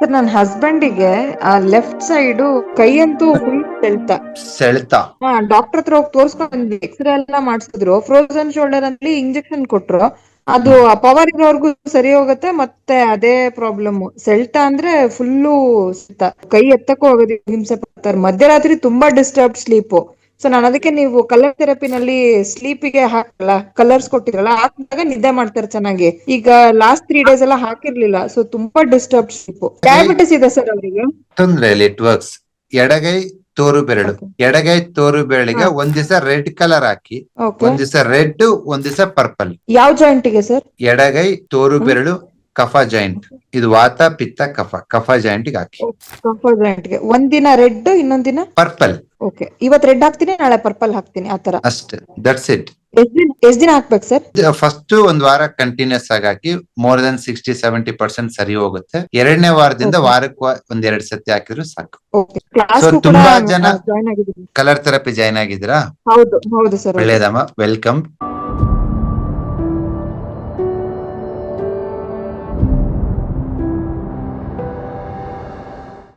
Sir ನನ್ನ ಹಸ್ಬೆಂಡಿಗೆ ಆ left side ಕೈ ಅಂತೂ ಫುಲ್ ಸೆಳ್ತ ಸೆಳೆತ ಹಾ ಡಾಕ್ಟರ್ ಹತ್ರ ಹೋಗಿ ತೋರಿಸ್ಕೊಂಡ್ ಬಂದ್ವಿ ಎಕ್ಸ್ರೇ ಎಲ್ಲ ಮಾಡಿಸಿದ್ರು. ಫ್ರೋಸನ್ ಶೋಲ್ಡರ್ ಅಲ್ಲಿ ಇಂಜೆಕ್ಷನ್ ಕೊಟ್ರು. ಅದು ಪವರ್ ಇರೋರ್ಗು ಸರಿ ಹೋಗುತ್ತೆ ಮತ್ತೆ ಅದೇ ಪ್ರಾಬ್ಲಮ್ ಸೆಳ್ತ ಅಂದ್ರೆ ಫುಲ್ಲು ಕೈ ಎತ್ತಕ್ಕೂ ಹೋಗೋದು ಹಿಂಸೆ ಪಡ್ತಾರೆ. ಮಧ್ಯರಾತ್ರಿ ತುಂಬಾ ಡಿಸ್ಟರ್ಬ್ ಸ್ಲೀಪ್ ಸೊ ನಾನು ಅದಕ್ಕೆ ನೀವು ಕಲರ್ ಥೆರಪಿನಲ್ಲಿ ಸ್ಲೀಪಿಗೆ ಹಾಕಲ್ಲ ಕಲರ್ಸ್ ಕೊಟ್ಟಿದ್ರಲ್ಲ ಹಾಕಿದಾಗ ನಿದ್ದೆ ಮಾಡ್ತಾರೆ ಚೆನ್ನಾಗಿ. ಈಗ ಲಾಸ್ಟ್ ತ್ರೀ ಡೇಸ್ ಎಲ್ಲ ಹಾಕಿರ್ಲಿಲ್ಲ ಸೊ ತುಂಬಾ ಡಿಸ್ಟರ್ಬ್ ಸ್ಲೀಪ್ ಡಯಾಬಿಟಿಸ್ ಇದೆ ಸರ್ ಅವರಿಗೆ. ತೊಂದ್ರೆ ಇಲ್ಲಿ ಇಟ್ ವರ್ಕ್ಸ್ ಎಡಗೈ ತೋರು ಬೆರಳು. ಎಡಗೈ ತೋರು ಬೆರಳಿಗೆ. ಒಂದ್ ದಿವಸ ರೆಡ್ ಕಲರ್ ಹಾಕಿ ಒಂದ್ ದಿವಸ ರೆಡ್ ಒಂದ್ ದಿವಸ ಪರ್ಪಲ್ ಯಾವ ಜಾಯಿಂಟಿಗೆ ಸರ್ ಎಡಗೈ ತೋರು ಬೆರಳು ಕಫ ಜಾಯಿಂಟ್. ಇದು ವಾತ ಪಿತ್ತ ಕಫ. ಕಫ ಜಾಯಿಂಟ್ ಹಾಕಿ. ಕಫ ಜಾಯಿಂಟ್ಗೆ ಒಂದಿನ ರೆಡ್ ಇನ್ನೊಂದಿನ ದಿನ? ಪರ್ಪಲ್. ಓಕೆ. ಇವತ್ ರೆಡ್ ಹಾಕ್ತೀನಿ ನಾಳೆ ಪರ್ಪಲ್ ಹಾಕ್ತೀನಿ ಆತರ ಅಷ್ಟೇ. ದಟ್ಸ್ ಇಟ್ ಎಷ್ಟ್ ದಿನ ಎಷ್ಟ್ ದಿನ ಹಾಕ್ಬೇಕು ಸರ್? ಫಸ್ಟ್ ಒಂದ್ ವಾರ ಕಂಟಿನ್ಯೂಸ್ ಆಗಿ ಹಾಕಿ more than sixty seventy percent ಸರಿ ಹೋಗುತ್ತೆ. ಎರಡನೇ ವಾರದಿಂದ. ವಾರಕ್ಕೆ ಒಂದ್ ಎರಡ್ ಸತಿ ಹಾಕಿದ್ರು ಸಾಕು. ಓಕೆ ಕ್ಲಾಸ್ So, ತುಂಬಾ ಜನ- ಜಾಯ್ನ್ ಆಗಿದ್ದೀನಿ ಕಲರ್ ಥೆರಪಿ ಜಾಯ್ನ್ ಆಗಿದ್ದೀರಾ? ಹೌದು ಹೌದು ಸರ್ ಒಳ್ಳೇದಮ್ಮ ವೆಲ್ಕಮ್